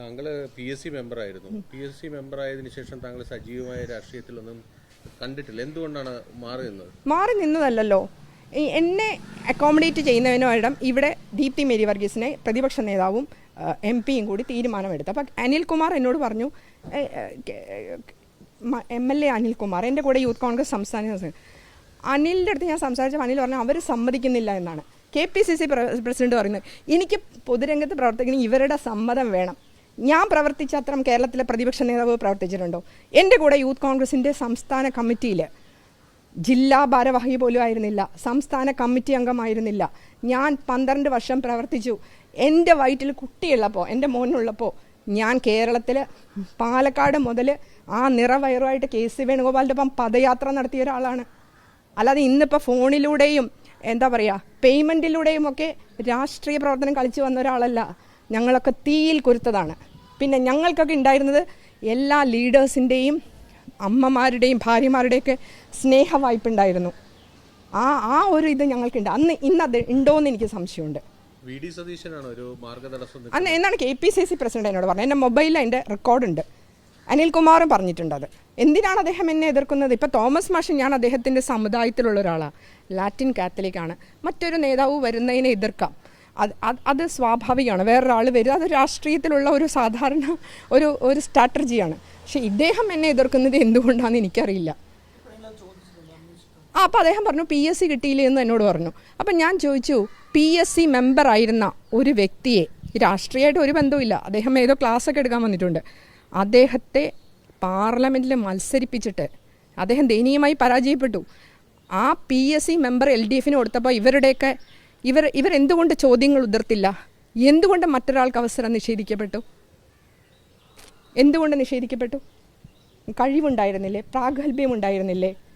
താങ്കൾ P S C മെമ്പറായിരുന്നു P S C മെമ്പറായതിനു ശേഷം താങ്കൾ സജീവമായ രാഷ്ട്രീയത്തിലൊന്നും കണ്ടിട്ടില്ല. എന്തുകൊണ്ടാണ് മാറി നിന്നത്? മാറി നിന്നതല്ലല്ലോ. എന്നെ അക്കോമഡേറ്റ് ചെയ്യുന്നതിനോടം ഇവിടെ ദീപ്തി മേരി വർഗീസിനെ പ്രതിപക്ഷ നേതാവും എം പിയും കൂടി തീരുമാനമെടുത്തു. അപ്പം അനിൽകുമാർ എന്നോട് പറഞ്ഞു എം എൽ എ അനിൽകുമാർ എന്റെ കൂടെ യൂത്ത് കോൺഗ്രസ് സംസ്ഥാന. അനിലിന്റെ അടുത്ത് ഞാൻ സംസാരിച്ചപ്പോൾ അനിൽ പറഞ്ഞു അവർ സമ്മതിക്കുന്നില്ല എന്നാണ്. K P C C president പറയുന്നത് എനിക്ക് പൊതുരംഗത്ത് പ്രവർത്തിക്കുന്ന ഇവരുടെ സമ്മതം വേണം. ഞാൻ പ്രവർത്തിച്ച അത്രം കേരളത്തിലെ പ്രതിപക്ഷ നേതാവ് പ്രവർത്തിച്ചിട്ടുണ്ടോ? എന്റെ കൂടെ യൂത്ത് കോൺഗ്രസിന്റെ സംസ്ഥാന കമ്മിറ്റിയിൽ ജില്ലാ ഭാരവാഹി പോലും ആയിരുന്നില്ല. സംസ്ഥാന കമ്മിറ്റി അംഗമായിരുന്നില്ല. ഞാൻ പന്ത്രണ്ട് വർഷം പ്രവർത്തിച്ചു. എന്റെ വയറ്റിൽ കുട്ടിയുള്ളപ്പോൾ എന്റെ മോനുള്ളപ്പോൾ ഞാൻ കേരളത്തിൽ പാലക്കാട് മുതൽ ആ നിറവയറുമായിട്ട് കെ സി വേണുഗോപാലിന്റെ ഒപ്പം പദയാത്ര നടത്തിയ ഒരാളാണ്. അല്ലാതെ ഇന്നിപ്പോൾ ഫോണിലൂടെയും എന്താ പറയുക പേയ്മെന്റിലൂടെയും ഒക്കെ രാഷ്ട്രീയ പ്രവർത്തനം കളിച്ചു വന്ന ഒരാളല്ല. ഞങ്ങളൊക്കെ തീയിൽ കുരുത്തതാണ്. പിന്നെ ഞങ്ങൾക്കൊക്കെ ഉണ്ടായിരുന്നത് എല്ലാ ലീഡേഴ്സിന്റെയും അമ്മമാരുടെയും ഭാര്യമാരുടെയൊക്കെ സ്നേഹ വായ്പുണ്ടായിരുന്നു ആ ആ ഒരു ഇത് ഞങ്ങൾക്കുണ്ട്. അന്ന് ഇന്നത് ഉണ്ടോയെന്ന് എനിക്ക് സംശയമുണ്ട്. അന്ന് എന്നാണ് K P C C president എന്നോട് പറഞ്ഞത്. എന്റെ മൊബൈലിൽ അതിന്റെ റെക്കോർഡുണ്ട്. അനിൽകുമാറും പറഞ്ഞിട്ടുണ്ട് അത്. എന്തിനാണ് അദ്ദേഹം എന്നെ എതിർക്കുന്നത്? ഇപ്പോൾ തോമസ് മാഷൻ ഞാൻ അദ്ദേഹത്തിന്റെ സമുദായത്തിലുള്ള ഒരാളാണ് ലാറ്റിൻ കാത്തലിക്കാണ്. മറ്റൊരു നേതാവ് വരുന്നതിനെ എതിർക്കാം. അത് അത് സ്വാഭാവികമാണ്. വേറൊരാൾ വരിക അത് രാഷ്ട്രീയത്തിലുള്ള ഒരു സാധാരണ ഒരു ഒരു സ്ട്രാറ്റജിയാണ്. പക്ഷേ ഇദ്ദേഹം എന്നെ എതിർക്കുന്നത് എന്തുകൊണ്ടാണെന്ന് എനിക്കറിയില്ല. ആ അപ്പോൾ അദ്ദേഹം പറഞ്ഞു പി എസ് സി കിട്ടിയില്ലേ എന്ന് എന്നോട് പറഞ്ഞു. അപ്പം ഞാൻ ചോദിച്ചു പി എസ് സി മെമ്പർ ആയിരുന്ന ഒരു വ്യക്തിയെ രാഷ്ട്രീയമായിട്ട് ഒരു ബന്ധവുമില്ല. അദ്ദേഹം ഏതോ ക്ലാസ്സൊക്കെ എടുക്കാൻ വന്നിട്ടുണ്ട്. അദ്ദേഹത്തെ പാർലമെന്റിൽ മത്സരിപ്പിച്ചിട്ട് അദ്ദേഹം ദയനീയമായി പരാജയപ്പെട്ടു. ആ P S C member L D എഫിന് കൊടുത്തപ്പോൾ ഇവരുടെയൊക്കെ ഇവർ ഇവരെന്തുകൊണ്ട് ചോദ്യങ്ങൾ ഉതിർത്തില്ല? എന്തുകൊണ്ട് മറ്റൊരാൾക്ക് അവസരം നിഷേധിക്കപ്പെട്ടു? എന്തുകൊണ്ട് നിഷേധിക്കപ്പെട്ടു? കഴിവുണ്ടായിരുന്നില്ലേ? പ്രാഗൽഭ്യം ഉണ്ടായിരുന്നില്ലേ